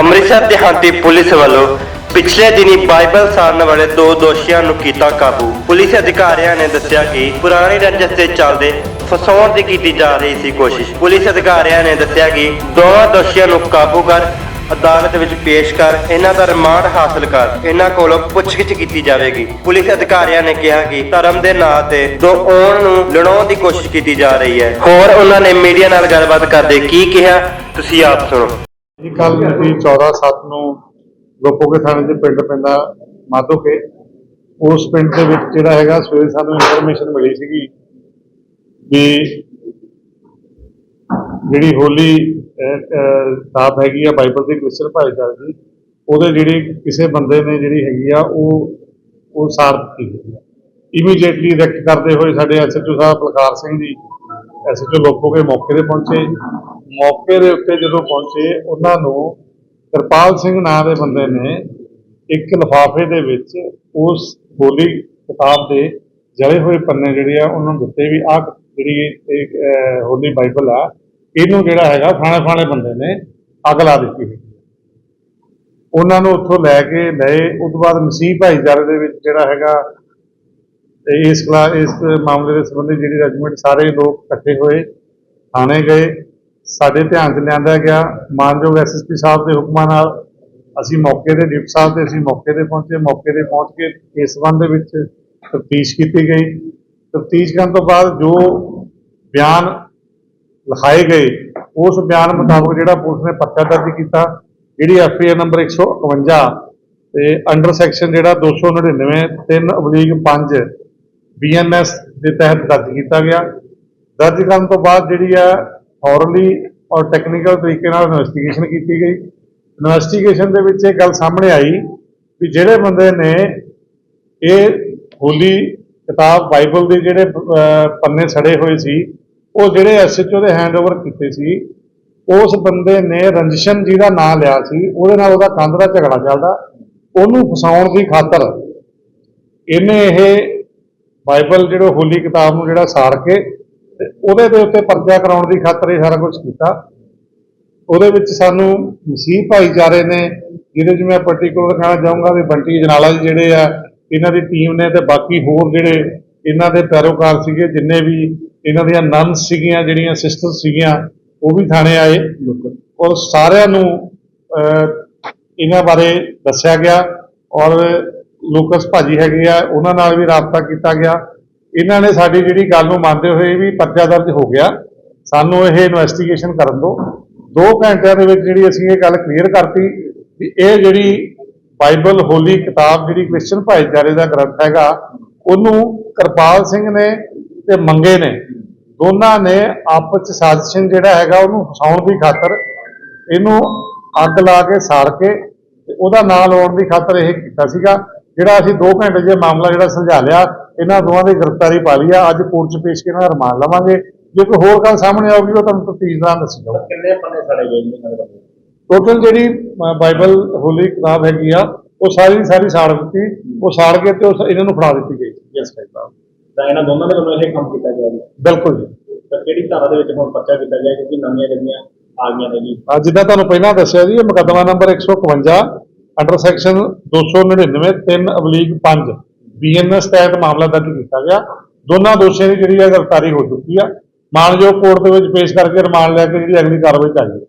ਅੰਮ੍ਰਿਤਸਰ ਦਿਹਾਤੀ ਪੁਲਿਸ ਵੱਲੋਂ ਪਿਛਲੇ ਦਿਨੀ ਬਾਈਬਲ ਸਾੜਨ ਵਾਲੇ ਦੋ ਦੋਸ਼ੀਆਂ ਨੂੰ ਕੀਤਾ ਕਾਬੂ। ਪੁਲਿਸ ਅਧਿਕਾਰੀਆਂ ਨੇ ਦੱਸਿਆ ਕਿ ਪੁਰਾਣੀ ਰੰਜਿਸ਼ ਦੇ ਚੱਲਦੇ ਫਸਾਉਣ ਦੀ ਕੀਤੀ ਜਾ ਰਹੀ ਸੀ ਕੋਸ਼ਿਸ਼। ਪੁਲਿਸ ਅਧਿਕਾਰੀਆਂ ਨੇ ਦੱਸਿਆ ਕਿ ਦੋਵਾਂ ਦੋਸ਼ੀਆਂ ਨੂੰ ਕਾਬੂ ਕਰ, ਅਦਾਲਤ ਵਿੱਚ ਪੇਸ਼ ਕਰ, ਇਹਨਾਂ ਦਾ ਰਿਮਾਂਡ ਹਾਸਲ ਕਰ, ਇਹਨਾਂ ਕੋਲੋਂ ਪੁੱਛਗਿੱਛ ਕੀਤੀ ਜਾਵੇਗੀ। ਪੁਲਿਸ ਅਧਿਕਾਰੀਆਂ ਨੇ ਕਿਹਾ ਕਿ ਧਰਮ ਦੇ ਨਾਂ ਤੇ ਦੋ ਔਣ ਨੂੰ ਲੜਾਉਣ ਦੀ ਕੋਸ਼ਿਸ਼ ਕੀਤੀ ਜਾ ਰਹੀ ਹੈ। ਹੋਰ ਉਹਨਾਂ ਨੇ ਮੀਡੀਆ ਨਾਲ ਗੱਲਬਾਤ ਕਰਦੇ ਕੀ ਕਿਹਾ, ਤੁਸੀਂ ਆਪ ਸੁਣੋ। ਇਹ ਕੱਲ ਮਿਤੀ 14/7 ਨੂੰ ਲੋਪੋਕੇ ਥਾਣੇ ਦੇ ਪਿੰਡ ਪੈਂਦਾ ਮਾਧੋਕੇ। ਉਸ ਪਿੰਡ ਦੇ ਵਿੱਚ ਜਿਹੜਾ ਹੈਗਾ, ਸਵੇਰੇ ਸਾਨੂੰ ਇਨਫੋਰਮੇਸ਼ਨ ਮਿਲੀ ਸੀਗੀ ਵੀ ਜਿਹੜੀ ਹੋਲੀ ਕਿਤਾਬ ਹੈਗੀ ਆ, ਬਾਈਬਲ ਦੀ ਕ੍ਰਿਸਚਨ ਭਾਈਚਾਰੇ ਦੀ, ਉਹਦੇ ਜਿਹੜੀ ਕਿਸੇ ਬੰਦੇ ਨੇ ਜਿਹੜੀ ਹੈਗੀ ਆ, ਉਹ ਉਹ ਸਾਰ ਦਿੱਤੀ ਗਈ ਇਮੀਡੀਏਟਲੀ ਰੈਕਟ ਕਰਦੇ ਹੋਏ ਸਾਡੇ ਐਸਐਚਓ ਸਾਹਿਬ ਬਲਕਾਰ ਸਿੰਘ ਜੀ ਐਸਐਚਓ ਲੋਪੋਕੇ ਮੌਕੇ ਤੇ ਪਹੁੰਚੇ। ਮੌਕੇ ਦੇ ਉੱਤੇ ਜਦੋਂ ਪਹੁੰਚੇ, ਉਹਨਾਂ ਨੂੰ ਕਿਰਪਾਲ ਸਿੰਘ ਨਾਂ ਦੇ ਬੰਦੇ ਨੇ ਇੱਕ ਲਿਫਾਫੇ ਦੇ ਵਿੱਚ ਉਸ ਹੋਲੀ ਕਿਤਾਬ ਦੇ ਜਲੇ ਹੋਏ ਪੰਨੇ ਜਿਹੜੇ ਆ, ਉਹਨਾਂ ਨੂੰ ਦਿੱਤੇ ਵੀ ਆਹ ਜਿਹੜੀ ਹੋਲੀ ਬਾਈਬਲ ਆ, ਇਹਨੂੰ ਜਿਹੜਾ ਹੈਗਾ ਫਾਣੇ ਫਾਣੇ ਬੰਦੇ ਨੇ ਅੱਗ ਲਾ ਦਿੱਤੀ ਸੀ ਉਹਨਾਂ ਨੂੰ ਉੱਥੋਂ ਲੈ ਕੇ ਲਏ। ਉਸ ਤੋਂ ਬਾਅਦ ਮਸੀਹ ਭਾਈਚਾਰੇ ਦੇ ਵਿੱਚ ਜਿਹੜਾ ਹੈਗਾ ਤੇ ਇਸ ਕਲਾ ਇਸ ਮਾਮਲੇ ਦੇ ਸੰਬੰਧੀ ਜਿਹੜੀ ਰੈਜੀਮੈਂਟ ਸਾਰੇ ਲੋਕ ਇਕੱਠੇ ਹੋਏ, ਥਾਣੇ ਗਏ, ਸਾਡੇ ਧਿਆਨ 'ਚ ਲਿਆਂਦਾ ਗਿਆ, ਮਾਨਯੋਗ ਐਸਐਸਪੀ ਸਾਹਿਬ ਦੇ ਹੁਕਮਾਂ ਨਾਲ ਅਸੀਂ ਮੌਕੇ ਤੇ, ਡਿਪਟੀ ਸਾਹਿਬ ਤੇ ਅਸੀਂ ਮੌਕੇ ਤੇ ਪਹੁੰਚੇ, ਮੌਕੇ ਤੇ ਪਹੁੰਚ ਕੇ ਇਸ ਸੰਬੰਧ ਦੇ ਵਿੱਚ ਤਫਤੀਸ਼ ਕੀਤੀ ਗਈ। ਤਫਤੀਸ਼ ਕਰਨ ਤੋਂ ਬਾਅਦ ਜੋ ਬਿਆਨ ਲਿਖਾਏ ਗਏ, ਉਸ ਬਿਆਨ ਮੁਤਾਬਕ ਜਿਹੜਾ ਪੁਲਿਸ ਨੇ ਪਰਚਾ ਦਰਜ ਕੀਤਾ, ਜਿਹੜੀ ਐਫਆਈਆਰ ਨੰਬਰ 151 ਤੇ ਅੰਡਰ ਸੈਕਸ਼ਨ ਜਿਹੜਾ 299 3 ਅਬਲੀਗ 5 ਬੀਐਨਐਸ ਦੇ ਤਹਿਤ ਦਰਜ ਕੀਤਾ ਗਿਆ। ਦਰਜ ਕਰਨ ਤੋਂ ਬਾਅਦ ਜਿਹੜੀ ਆ ਥੋਰਲੀ ਔਰ ਟੈਕਨੀਕਲ ਤਰੀਕੇ ਨਾਲ ਇਨਵੈਸਟੀਗੇਸ਼ਨ ਕੀਤੀ ਗਈ। ਇਨਵੈਸਟੀਗੇਸ਼ਨ ਦੇ ਵਿੱਚ ਇਹ ਗੱਲ ਸਾਹਮਣੇ ਆਈ ਵੀ ਜਿਹੜੇ ਬੰਦੇ ਨੇ ਇਹ ਹੋਲੀ ਕਿਤਾਬ ਬਾਈਬਲ ਦੇ ਜਿਹੜੇ ਪੰਨੇ ਸੜੇ ਹੋਏ ਸੀ, ਉਹ ਜਿਹੜੇ ਐਸਐਚਓ ਦੇ ਹੈਂਡਓਵਰ ਕੀਤੇ ਸੀ, ਉਸ ਬੰਦੇ ਨੇ ਰੰਜਸ਼ਨ ਜੀ ਦਾ ਨਾਮ ਲਿਆ ਸੀ, ਉਹਦੇ ਨਾਲ ਉਹਦਾ ਕੰਧ ਦਾ ਝਗੜਾ ਚੱਲਦਾ। ਉਹਨੂੰ ਫਸਾਉਣ ਦੀ ਖਾਤਰ ਇਹਨੇ ਇਹ ਬਾਈਬਲ ਜਿਹੜਾ ਹੋਲੀ ਕਿਤਾਬ ਨੂੰ ਜਿਹੜਾ ਸਾੜ ਕੇ ਤੇ ਉਹਦੇ ਦੇ ਉੱਤੇ ਪਰਚਾ ਕਰਾਉਣ ਦੀ ਖਾਤਰ ਇਹ ਸਾਰਾ ਕੁਝ ਕੀਤਾ। ਉਹਦੇ ਵਿੱਚ ਸਾਨੂੰ ਮਸੀਹ ਭਾਈਚਾਰੇ ਨੇ ਜਿਹਦੇ 'ਚ ਮੈਂ ਪਾਰਟਿਕੂਲਰ ਕਹਿਣਾ ਚਾਹੂੰਗਾ ਵੀ ਬੰਟੀ ਜਨਾਲਾ ਜੀ ਜਿਹੜੇ ਆ ਇਹਨਾਂ ਦੀ ਟੀਮ ਨੇ ਤੇ ਬਾਕੀ ਹੋਰ ਜਿਹੜੇ ਇਹਨਾਂ ਦੇ ਪੈਰੋਕਾਰ ਸੀਗੇ ਜਿੰਨੇ ਵੀ ਇਹਨਾਂ ਦੀਆਂ ਨਨ ਸੀਗੀਆਂ ਜਿਹੜੀਆਂ ਸਿਸਟਰ ਸੀਗੀਆਂ ਉਹ ਵੀ ਥਾਣੇ ਆਏ। ਔਰ ਸਾਰਿਆਂ ਨੂੰ ਇਹਨਾਂ ਬਾਰੇ ਦੱਸਿਆ ਗਿਆ ਔਰ ਲੋਕਸ ਭਾਜੀ ਹੈਗੇ ਆ, ਉਹਨਾਂ ਨਾਲ ਵੀ ਰਾਬਤਾ ਕੀਤਾ ਗਿਆ। ਇਹਨਾਂ ਨੇ ਸਾਡੀ ਜਿਹੜੀ ਗੱਲ ਨੂੰ ਮੰਨਦੇ ਹੋਏ ਵੀ ਪਰਚਾ ਦਰਜ ਹੋ ਗਿਆ। ਸਾਨੂੰ ਇਹ ਇਨਵੈਸਟੀਗੇਸ਼ਨ ਕਰਨ ਦਿਓ। 2 ਘੰਟਿਆਂ ਦੇ ਵਿੱਚ ਜਿਹੜੀ ਅਸੀਂ ਇਹ ਗੱਲ ਕਲੀਅਰ ਕਰਤੀ ਵੀ ਇਹ ਜਿਹੜੀ ਬਾਈਬਲ ਹੋਲੀ ਕਿਤਾਬ ਜਿਹੜੀ ਕ੍ਰਿਸਚਨ ਭਾਈਚਾਰੇ ਦਾ ਗ੍ਰੰਥ ਹੈਗਾ, ਉਹਨੂੰ ਕਿਰਪਾਲ ਸਿੰਘ ਨੇ ਤੇ ਮੰਗੇ ਨੇ। ਦੋਨਾਂ ਨੇ ਆਪਸ ਚ ਸਾਜ਼ਿਸ਼ ਜਿਹੜਾ ਹੈਗਾ, ਉਹਨੂੰ ਫਸਾਉਣ ਦੀ ਖਾਤਰ ਇਹਨੂੰ ਅੱਗ ਲਾ ਕੇ ਸਾੜ ਕੇ ਉਹਦਾ ਨਾਂ ਲਾਉਣ ਦੀ ਖਾਤਰ ਇਹ ਕੀਤਾ ਸੀਗਾ। ਜਿਹੜਾ ਅਸੀਂ 2 ਘੰਟੇ ਜੇ ਮਾਮਲਾ ਜਿਹੜਾ ਸੁਲਝਾ ਲਿਆ ਇਹਨਾਂ ਦੋਵਾਂ ਦੀ ਗ੍ਰਿਫਤਾਰੀ ਪਾ ਲਈ ਆ। ਅੱਜ ਕੋਰਟ 'ਚ ਪੇਸ਼ ਕੇ ਇਹਨਾਂ ਦਾ ਰਿਮਾਂਡ ਲਵਾਂਗੇ। ਜੇ ਕੋਈ ਹੋਰ ਗੱਲ ਸਾਹਮਣੇ ਆਊਗੀ ਉਹ ਤੁਹਾਨੂੰ ਤਫਤੀਸ਼ ਦੌਰਾਨ ਦੱਸੀ ਜਾਊਗੀ। ਕਿੰਨੇ ਪੰਨੇ ਸੜੇ ਗਏ ਬੰਦੇ? ਟੋਟਲ ਜਿਹੜੀ ਬਾਈਬਲ ਹੋਲੀ ਕਿਤਾਬ ਹੈਗੀ ਆ ਉਹ ਸਾਰੀ ਦੀ ਸਾਰੀ ਸਾੜ ਦਿੱਤੀ। ਉਹ ਸਾੜ ਕੇ ਤੇ ਉਸ ਇਹਨਾਂ ਨੂੰ ਫੜਾ ਦਿੱਤੀ ਗਈ। ਕਿਤਾਬ ਤਾਂ ਇਹਨਾਂ ਦੋਨਾਂ ਦੇ ਵੱਲੋਂ ਇਹ ਕੰਮ ਕੀਤਾ ਗਿਆ ਬਿਲਕੁਲ ਜੀ। ਤਾਂ ਕਿਹੜੀ ਧਾਰਾ ਦੇ ਵਿੱਚ ਹੁਣ ਪਰਚਾ ਕੀਤਾ ਗਿਆ ਕਿਉਂਕਿ ਨਵੀਆਂ ਜਿਹੜੀਆਂ ਆ ਗਈਆਂ ਨੇ ਜੀ? ਜਿੱਦਾਂ ਤੁਹਾਨੂੰ ਪਹਿਲਾਂ ਦੱਸਿਆ ਜੀ ਇਹ ਮੁਕੱਦਮਾ ਨੰਬਰ 151 ਅੰਡਰ ਸੈਕਸ਼ਨ 299 3 ਅਬਲੀਗ 5 ਬੀਐਨਐਸ ਤਹਿਤ ਮਾਮਲਾ ਦਰਜ ਕੀਤਾ ਗਿਆ। ਦੋਨਾਂ ਦੋਸ਼ੀਆਂ ਦੀ ਜਿਹੜੀ ਹੈ ਗ੍ਰਿਫਤਾਰੀ ਹੋ ਚੁੱਕੀ ਆ। ਮਾਨਯੋਗ ਕੋਰਟ ਦੇ ਵਿੱਚ ਪੇਸ਼ ਕਰਕੇ ਰਿਮਾਂਡ ਲੈ ਕੇ ਜਿਹੜੀ ਅਗਲੀ ਕਾਰਵਾਈ ਚੱਲ ਚਾਹੀਦੀ